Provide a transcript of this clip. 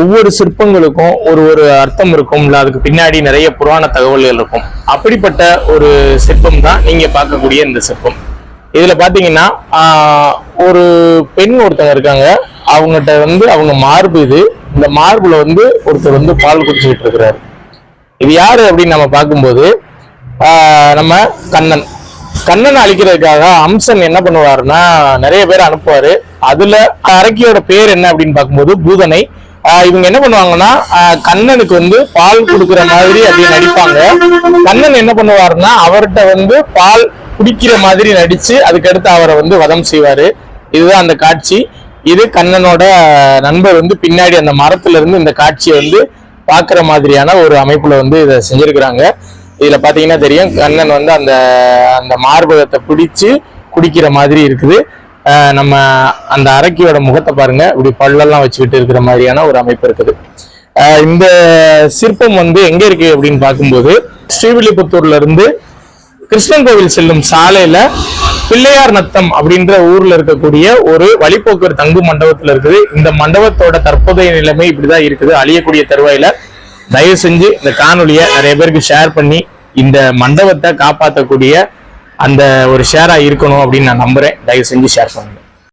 ஒவ்வொரு சிற்பங்களுக்கும் ஒரு ஒரு அர்த்தம் இருக்கும் இல்ல அதுக்கு பின்னாடி நிறைய புராண தகவல்கள் இருக்கும். அப்படிப்பட்ட ஒரு சிற்பம் தான் நீங்க பார்க்கக்கூடிய இந்த சிற்பம். இதுல பாத்தீங்கன்னா ஆஹ், ஒரு பெண் ஒருத்தவங்க இருக்காங்க. அவங்ககிட்ட வந்து அவங்க மார்பு இது. இந்த மார்புல வந்து ஒருத்தர் வந்து பால் குடிச்சுக்கிட்டு இருக்கிறாரு. இது யாரு அப்படின்னு நம்ம பார்க்கும்போது ஆஹ், நம்ம கண்ணன். கண்ணனை அழிக்கிறதுக்காக அம்சன் என்ன பண்ணுவாருன்னா நிறைய பேர் அனுப்புவாரு. அதுல அரக்கியோட பேர் என்ன அப்படின்னு பார்க்கும்போது பூதனை. இவங்க என்ன பண்ணுவாங்கன்னா கண்ணனுக்கு வந்து பால் கொடுக்குற மாதிரி அப்படி நடிப்பாங்க. கண்ணன் என்ன பண்ணுவாருன்னா அவர்கிட்ட வந்து பால் குடிக்கிற மாதிரி நடிச்சு அதுக்கடுத்து அவரை வந்து வதம் செய்வாரு. இதுதான் அந்த காட்சி. இது கண்ணனோட நண்பர் வந்து பின்னாடி அந்த மரத்துல இருந்து இந்த காட்சியை வந்து பார்க்குற மாதிரியான ஒரு அமைப்புல வந்து இதை செஞ்சிருக்கிறாங்க. இதுல பாத்தீங்கன்னா தெரியும் கண்ணன் வந்து அந்த அந்த மார்பகத்தை பிடிச்சு குடிக்கிற மாதிரி இருக்குது. நம்ம அந்த அரக்கியோட முகத்தை பாருங்க. இப்படி பல்லெல்லாம் வச்சுக்கிட்டு இருக்கிற மாதிரியான ஒரு அமைப்பு இருக்குது. இந்த சிற்பம் வந்து எங்க இருக்கு அப்படின்னு பார்க்கும்போது ஸ்ரீவில்லிபுத்தூர்ல இருந்து கிருஷ்ணன் கோவில் செல்லும் சாலையில பிள்ளையார் நத்தம் அப்படின்ற ஊர்ல இருக்கக்கூடிய ஒரு வழிபோக்கர் தங்கு மண்டபத்துல இருக்குது. இந்த மண்டபத்தோட தற்போதைய நிலைமை இப்படிதான் இருக்குது. அழியக்கூடிய தருவாயில தயவு செஞ்சு இந்த காணொலியை நிறைய பேருக்கு ஷேர் பண்ணி இந்த மண்டபத்தை காப்பாற்றக்கூடிய அந்த ஒரு ஷேராக இருக்கணும் அப்படின்னு நான் நம்புகிறேன் தயவு செஞ்சு ஷேர் பண்ணுங்கள்